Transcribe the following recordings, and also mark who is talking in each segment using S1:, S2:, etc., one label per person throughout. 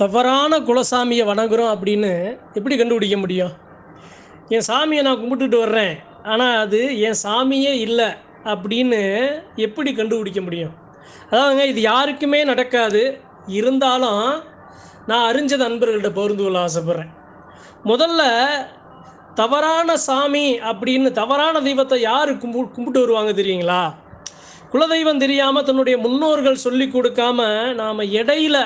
S1: தவறான குலசாமியை வணங்குறோம் அப்படின்னு எப்படி கண்டுபிடிக்க முடியும்? என் சாமியை நான் கும்பிட்டுட்டு வர்றேன். ஆனால் அது என் சாமியே இல்லை அப்படின்னு எப்படி கண்டுபிடிக்க முடியும்? அதாவதுங்க இது யாருக்குமே நடக்காது. இருந்தாலும் நான் அறிஞ்ச நண்பர்கள்ட்ட பகிர்ந்து கொள்ள ஆசைப்பட்றேன். முதல்ல தவறான சாமி அப்படின்னு தவறான தெய்வத்தை யார் கும்பு கும்பிட்டு வருவாங்க தெரியுங்களா? குலதெய்வம் தெரியாமல் தன்னுடைய முன்னோர்கள் சொல்லி கொடுக்காம நாம் இடையில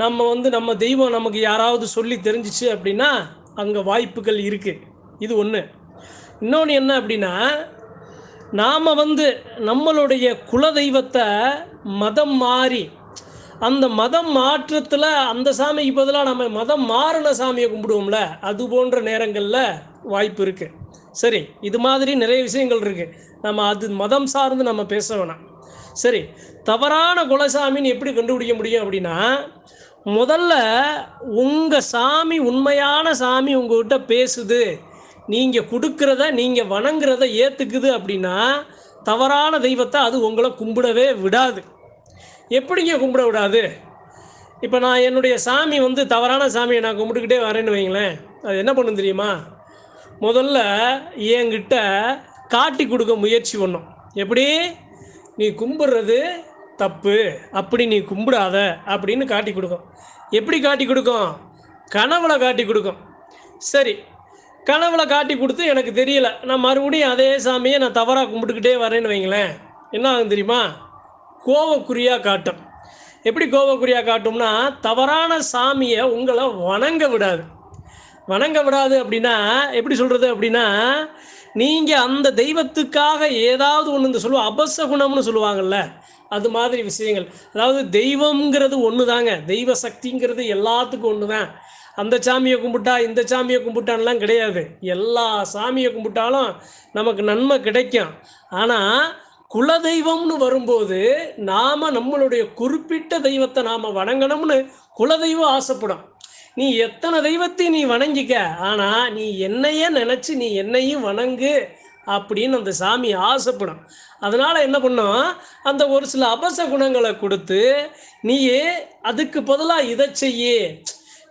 S1: நம்ம வந்து நம்ம தெய்வம் நமக்கு யாராவது சொல்லி தெரிஞ்சிச்சு அப்படின்னா அங்கே வாய்ப்புகள் இருக்குது இது ஒன்று இன்னொன்று என்ன அப்படின்னா நாம் வந்து நம்மளுடைய குலதெய்வத்தை மதம் மாறி அந்த மதம் மாற்றத்தில் அந்த சாமிக்கு பதிலாக நம்ம மதம் மாறின சாமியை கும்பிடுவோம்ல அது போன்ற நேரங்களில் வாய்ப்பு இருக்குது சரி இது மாதிரி நிறைய விஷயங்கள் இருக்குது நம்ம அது மதம் சார்ந்து நம்ம பேச வேணாம். சரி தவறான குலசாமின்னு எப்படி கண்டுபிடிக்க முடியும் அப்படின்னா முதல்ல உங்கள் சாமி உண்மையான சாமி உங்ககிட்ட பேசுது. நீங்கள் கொடுக்குறத நீங்கள் வணங்குறத ஏற்றுக்குது அப்படின்னா தவறான தெய்வத்தை அது உங்களை கும்பிடவே விடாது. எப்படிங்க கும்பிட விடாது? இப்போ நான் என்னுடைய சாமி வந்து தவறான சாமியை நான் கும்பிட்டுக்கிட்டே வரேன்னு வைங்களேன். அது என்ன பண்ணும் தெரியுமா? முதல்ல என்கிட்ட காட்டி கொடுக்க முயற்சி பண்ணும். எப்படி? நீ கும்பிட்றது தப்பு அப்படி நீ கும்பிடாத அப்படின்னு காட்டி கொடுக்கும். எப்படி காட்டி கொடுக்கும்? கனவுல காட்டி கொடுக்கும். சரி கனவுல காட்டி கொடுத்து எனக்கு தெரியல. நான் மறுபடியும் அதே சாமியை நான் தவறாக கும்பிட்டுக்கிட்டே வரேன்னு வைங்களேன். என்ன ஆகும் தெரியுமா? கோவக்குறியாக காட்டும். எப்படி கோவக்குறியாக காட்டும்னா தவறான சாமியை உங்களை வணங்க விடாது. வணங்க விடாது அப்படின்னா எப்படி சொல்கிறது அப்படின்னா நீங்கள் அந்த தெய்வத்துக்காக ஏதாவது ஒன்று இந்த சொல்லுவோம் அபசகுணம்னு சொல்லுவாங்கல்ல அது மாதிரி விஷயங்கள். அதாவது தெய்வம்ங்கிறது ஒன்று தாங்க தெய்வ சக்திங்கிறது எல்லாத்துக்கும் ஒன்று தான் அந்த சாமியை கும்பிட்டா இந்த சாமியை கும்பிட்டான்லாம் கிடையாது. எல்லா சாமியை கும்பிட்டாலும் நமக்கு நன்மை கிடைக்கும். ஆனால் குலதெய்வம்னு வரும்போது நாம் நம்மளுடைய குறிப்பிட்ட தெய்வத்தை நாம் வணங்கணும்னு குலதெய்வம் ஆசைப்படும். நீ எத்தனை தெய்வத்தையும் நீ வணங்கிக்க? ஆனால் நீ என்னையே நினச்சி நீ என்னையும் வணங்கு அப்படின்னு அந்த சாமி ஆசைப்படும். அதனால் என்ன பண்ணும்? அந்த ஒரு சில அபச குணங்களை கொடுத்து நீயே அதுக்கு பதிலாக இதை செய்யு.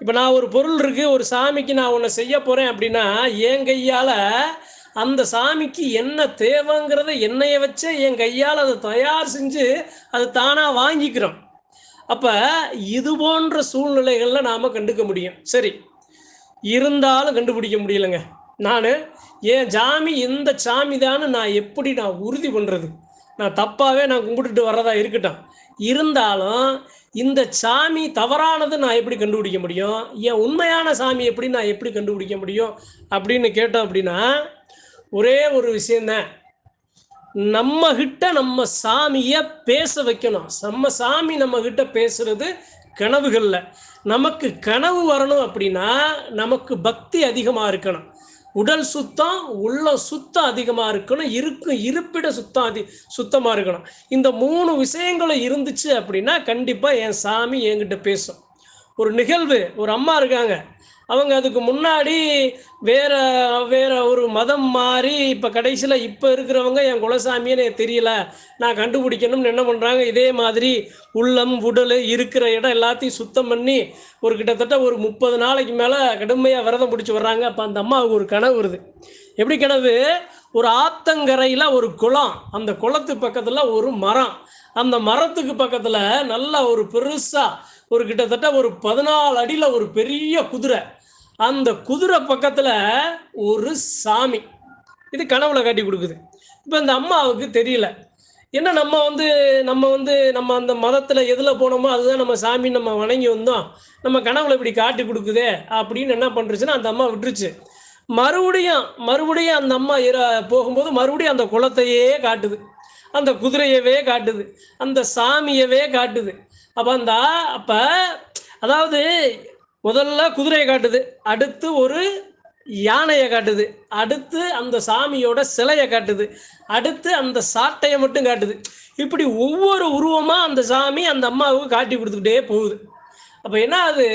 S1: இப்போ நான் ஒரு பொருள் இருக்குது ஒரு சாமிக்கு நான் ஒன்று செய்ய போகிறேன் அப்படின்னா என் கையால் அந்த சாமிக்கு என்ன தேவைங்கிறத என்னைய வச்சே என் கையால் அதை தயார் செஞ்சு அது தானாக வாங்கிக்கிறோம். அப்போ இது போன்ற சூழ்நிலைகளில் நாம் கண்டுக்க முடியும். சரி. இருந்தாலும் கண்டுபிடிக்க முடியலைங்க. நான் ஏன் சாமி இந்த சாமி தான் நான் எப்படி நான் உறுதி பண்ணுறது நான் தப்பாகவே நான் கும்பிட்டுட்டு வர்றதா இருக்கட்டும். இருந்தாலும் இந்த சாமி தவறானது நான் எப்படி கண்டுபிடிக்க முடியும்? என் உண்மையான சாமி எப்படி நான் எப்படி கண்டுபிடிக்க முடியும்? அப்படின்னு கேட்டோம் அப்படின்னா ஒரே ஒரு விஷயந்தான் நம்ம கிட்ட நம்ம சாமியை பேச வைக்கணும். நம்ம சாமி நம்ம கிட்ட பேசுறது கனவுகள்ல. நமக்கு கனவு வரணும் அப்படின்னா நமக்கு பக்தி அதிகமாக இருக்கணும். உடல் சுத்தம் உள்ள சுத்தம் அதிகமாக இருக்கணும். இருக்கும் இருப்பிட சுத்தம் அதி சுத்தமாக இருக்கணும். இந்த மூணு விஷயங்களும் இருந்துச்சு அப்படின்னா கண்டிப்பாக என் சாமி என்கிட்ட பேசும். ஒரு நிகழ்வு ஒரு அம்மா இருக்காங்க. அவங்க அதுக்கு முன்னாடி வேற வேற ஒரு மதம் மாறி இப்போ கடைசியில் இப்போ இருக்கிறவங்க என் குலசாமியே எனக்கு தெரியல. நான் கண்டுபிடிக்கணும்னு என்ன பண்ணுறாங்க இதே மாதிரி உள்ளம் உடல் இருக்கிற இடம் எல்லாத்தையும் சுத்தம் பண்ணி ஒரு கிட்டத்தட்ட ஒரு முப்பது நாளைக்கு மேலே கடுமையாக விரதம் பிடிச்சி வர்றாங்க. அப்போ அந்த அம்மாவுக்கு ஒரு கனவு வருது. எப்படி கனவு? ஒரு ஆத்தங்கரையில் ஒரு குளம். அந்த குளத்து பக்கத்தில் ஒரு மரம். அந்த மரத்துக்கு பக்கத்தில் நல்ல ஒரு பெருசாக ஒரு கிட்டத்தட்ட ஒரு பதினாலு அடியில் ஒரு பெரிய குதிரை. அந்த குதிரை பக்கத்தில் ஒரு சாமி. இது கனவுல காட்டி கொடுக்குது. இப்போ இந்த அம்மாவுக்கு தெரியல. என்ன நம்ம வந்து நம்ம வந்து நம்ம அந்த மதத்தில் எதில் போனோமோ அதுதான் நம்ம சாமி நம்ம வணங்கி வந்தோம். நம்ம கனவுல இப்படி காட்டி கொடுக்குதே அப்படின்னு என்ன பண்ணுறச்சுன்னா அந்த அம்மா விட்டுருச்சு. மறுபடியும் மறுபடியும் அந்த அம்மா இர போகும்போது மறுபடியும் அந்த குளத்தையே காட்டுது. அந்த குதிரையவே காட்டுது. அந்த சாமியவே காட்டுது. அப்போ அந்த அப்போ அதாவது முதல்ல குதிரையை காட்டுது. அடுத்து ஒரு யானையை காட்டுது. அடுத்து அந்த சாமியோட சிலையை காட்டுது. அடுத்து அந்த சாட்டையை மட்டும் காட்டுது. இப்படி ஒவ்வொரு உருவமாக அந்த சாமி அந்த அம்மாவுக்கு காட்டி கொடுத்துக்கிட்டே போகுது. அப்போ என்ன அது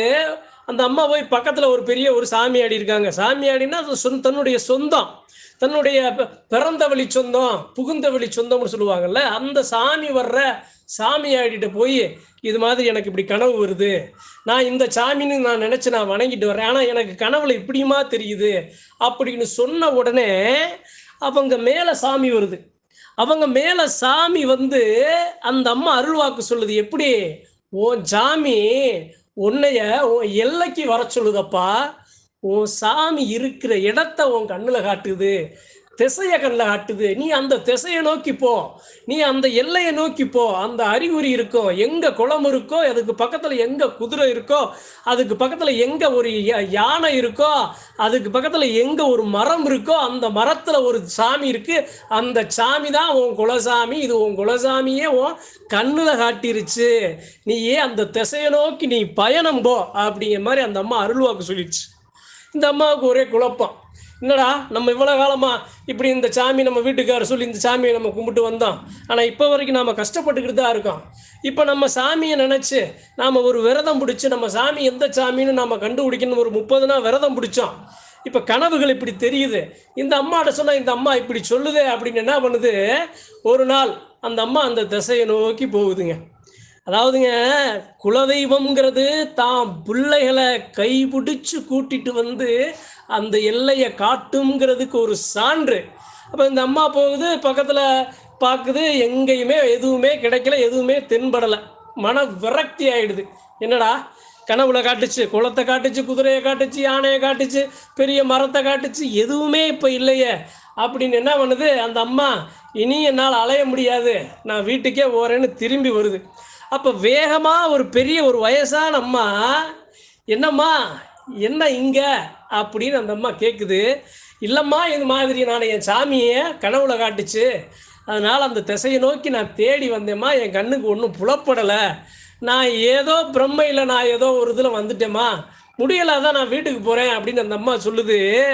S1: அந்த அம்மா போய் பக்கத்தில் ஒரு பெரிய ஒரு சாமியாடி இருக்காங்க. சாமியாடின்னா அது சொந்த தன்னுடைய சொந்தம். தன்னுடைய ப- பிறந்த வழி சொந்தம் புகுந்த வழி சொந்தம்னு சொல்லுவாங்கல்ல அந்த சாமி வர்ற சாமியாடிட்ட போய் இது மாதிரி எனக்கு இப்படி கனவு வருது. நான் இந்த சாமின்னு நான் நினச்சி நான் வணங்கிட்டு வரேன் ஆனால் எனக்கு கனவுல இப்படியுமா தெரியுது? அப்படின்னு சொன்ன உடனே அவங்க மேலே சாமி வருது. அவங்க மேலே சாமி வந்து அந்த அம்மா அருள்வாக்கு சொல்லுது எப்படி? ஓ சாமி உன்னைய உன் எல்லைக்கு வர சொல்லுதப்பா. உன் சாமி இருக்கிற இடத்த உன் கண்ணில் காட்டுது. திசையை கண்ணில் ஆட்டுது. நீ அந்த திசையை நோக்கி போ. நீ அந்த எல்லையை நோக்கி போ. அந்த அறிகுறி இருக்கும் எங்கே குளம் இருக்கோ அதுக்கு பக்கத்தில் எங்கே குதிரை இருக்கோ அதுக்கு பக்கத்தில் எங்கே ஒரு யா- யானை இருக்கோ அதுக்கு பக்கத்தில் எங்கே ஒரு மரம் இருக்கோ அந்த மரத்தில் ஒரு சாமி இருக்கு. அந்த சாமி தான் உன் குலசாமி. இது உன் குலசாமியே உன் கண்ணில் காட்டிருச்சு. நீ ஏன் அந்த திசையை நோக்கி நீ பயணம் போ. அப்படிங்கிற மாதிரி அந்த அம்மா அருள்வாக்கு சொல்லிடுச்சு. இந்த அம்மாவுக்கு ஒரே குழப்பம். என்னடா நம்ம இவ்வளோ காலமாக இப்படி இந்த சாமி நம்ம வீட்டுக்காரர் சொல்லி இந்த சாமியை நம்ம கும்பிட்டு வந்தோம். ஆனால் இப்போ வரைக்கும் நாம் கஷ்டப்பட்டுக்கிட்டு தான் இருக்கோம். இப்போ நம்ம சாமியை நினச்சி நாம் ஒரு விரதம் பிடிச்சி நம்ம சாமி எந்த சாமின்னு நாம் கண்டுபிடிக்கணும் ஒரு முப்பது நாள் விரதம் பிடிச்சோம். இப்போ கனவுகள் இப்படி தெரியுது. இந்த அம்மாட்ட சொன்னால் இந்த அம்மா இப்படி சொல்லுதே அப்படின்னு என்ன பண்ணுது? ஒரு நாள் அந்த அம்மா அந்த திசையை நோக்கி போகுதுங்க. அதாவதுங்க குலதெய்வம்ங்கிறது தாம் பிள்ளைகளை கைபிடிச்சு கூட்டிட்டு வந்து அந்த எல்லையை காட்டுங்கிறதுக்கு ஒரு சான்று. அப்போ இந்த அம்மா போகுது பக்கத்தில் பார்க்குது எங்கேயுமே எதுவுமே கிடைக்கல எதுவுமே தென்படலை. மன விரக்தி ஆயிடுது. என்னடா? கனவுல காட்டுச்சு குளத்தை காட்டுச்சு குதிரையை காட்டுச்சு யானையை காட்டுச்சு பெரிய மரத்தை காட்டுச்சு எதுவுமே இப்போ இல்லையே. அப்படின்னு என்ன பண்ணுது? அந்த அம்மா இனி என்னால் அலைய முடியாது. நான் வீட்டுக்கே போகிறேன்னு திரும்பி வருது. அப்போ வேகமாக ஒரு பெரிய ஒரு வயசான அம்மா என்னம்மா என்ன இங்கே? அப்படின்னு அந்த அம்மா கேட்குது இல்லைம்மா இது மாதிரி நான் என் சாமியை கனவுல காட்டுச்சு. அதனால் அந்த திசையை நோக்கி நான் தேடி வந்தேம்மா. என் கண்ணுக்கு ஒன்றும் புலப்படலை. நான் ஏதோ பிரம்மையில் நான் ஏதோ ஒரு இதில் வந்துட்டேம்மா. முடியலை தான் நான் வீட்டுக்கு போகிறேன் அப்படின்னு அந்த அம்மா சொல்லுது.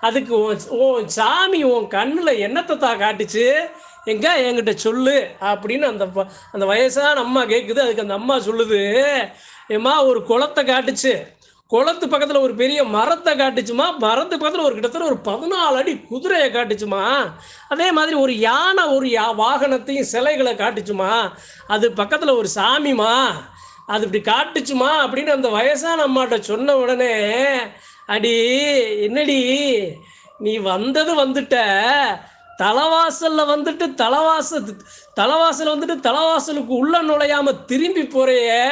S1: அதுக்கு உன் சாமி உன் கண்ணில் என்னத்தை தான் காட்டுச்சு? எங்க? என்கிட்ட சொல்லு. அப்படின்னு அந்த அந்த வயசான அம்மா கேட்குது அதுக்கு அந்த அம்மா சொல்லுது. ஏம்மா ஒரு குளத்தை காட்டுச்சு. குளத்து பக்கத்தில் ஒரு பெரிய மரத்தை காட்டுச்சுமா? மரத்து பக்கத்தில் ஒரு கிட்டத்தட்ட ஒரு பதினாலு அடி குதிரையை காட்டுச்சுமா? அதே மாதிரி ஒரு யானை ஒரு யா வாகனத்தையும் சிலைகளை காட்டுச்சுமா? அது பக்கத்தில் ஒரு சாமிமா? அது இப்படி காட்டுச்சுமா? அப்படின்னு அந்த வயசான அம்மாட்ட சொன்ன உடனே அடி என்னடி நீ வந்தது வந்துட்ட. தலைவாசல்ல வந்துட்டு தலைவாச தலைவாசல் வந்துட்டு தலைவாசலுக்கு உள்ள நுழையாம திரும்பி போகிறையே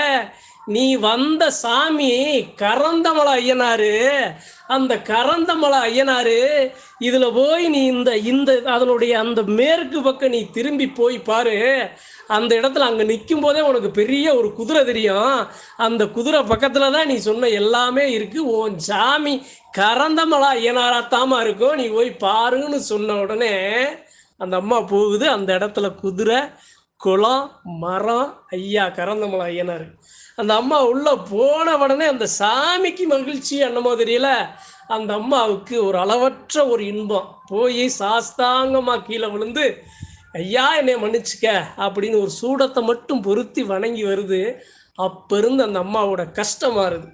S1: நீ வந்த சாமி கரந்தமலை ஐயனாரு. அந்த கரந்தமலை ஐயனாரு இதில் போய் நீ இந்த இந்த அதனுடைய அந்த மேற்கு பக்கம் நீ திரும்பி போய் பாரு. அந்த இடத்துல அங்கே நிற்கும் போதே உனக்கு பெரிய ஒரு குதிரை தெரியும். அந்த குதிரை பக்கத்தில் தான் நீ சொன்ன எல்லாமே இருக்குது உன் சாமி கரந்தமலா ஐயனாராத்தாமா இருக்கும். நீ போய் பாருன்னு சொன்ன உடனே அந்த அம்மா போகுது. அந்த இடத்துல குதிரை குளம் மரம் ஐயா கரந்தமலா ஐயனார். அந்த அம்மா உள்ள போன உடனே அந்த சாமிக்கு மகிழ்ச்சி என்னமோ தெரியல. அந்த அம்மாவுக்கு ஒரு அளவற்ற ஒரு இன்பம். போய் சாஸ்தாங்கமா கீழே விழுந்து ஐயா என்னை மன்னிச்சுக்க அப்படின்னு ஒரு சூடத்தை மட்டும் பொருத்தி வணங்கி வருது. அப்போ இருந்து அந்த அம்மாவோட கஷ்டம் மாறுது.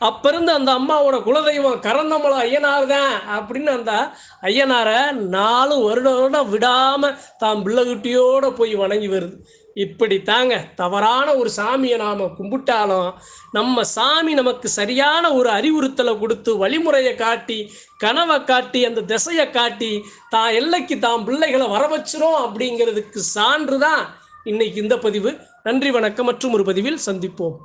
S1: அப்ப இருந்து அந்த அம்மாவோட குலதெய்வம் கரந்தமலை ஐயனார் தான் அப்படின்னு அந்த ஐயனாரை நாலு வருடம் வருடம் விடாம தான் பிள்ளைகுட்டியோட போய் வணங்கி வருது. இப்படி தாங்க தவறான ஒரு சாமியை நாம் கும்பிட்டாலும் நம்ம சாமி நமக்கு சரியான ஒரு அறிவுறுத்தலை கொடுத்து வழிமுறையை காட்டி கனவை காட்டி அந்த திசையை காட்டி தான் எல்லைக்கு தான் பிள்ளைகளை வர வச்சிரும் அப்படிங்கிறதுக்கு சான்று தான் இன்னைக்கு இந்த பதிவு. நன்றி வணக்கம் மற்றும் ஒரு பதிவில் சந்திப்போம்.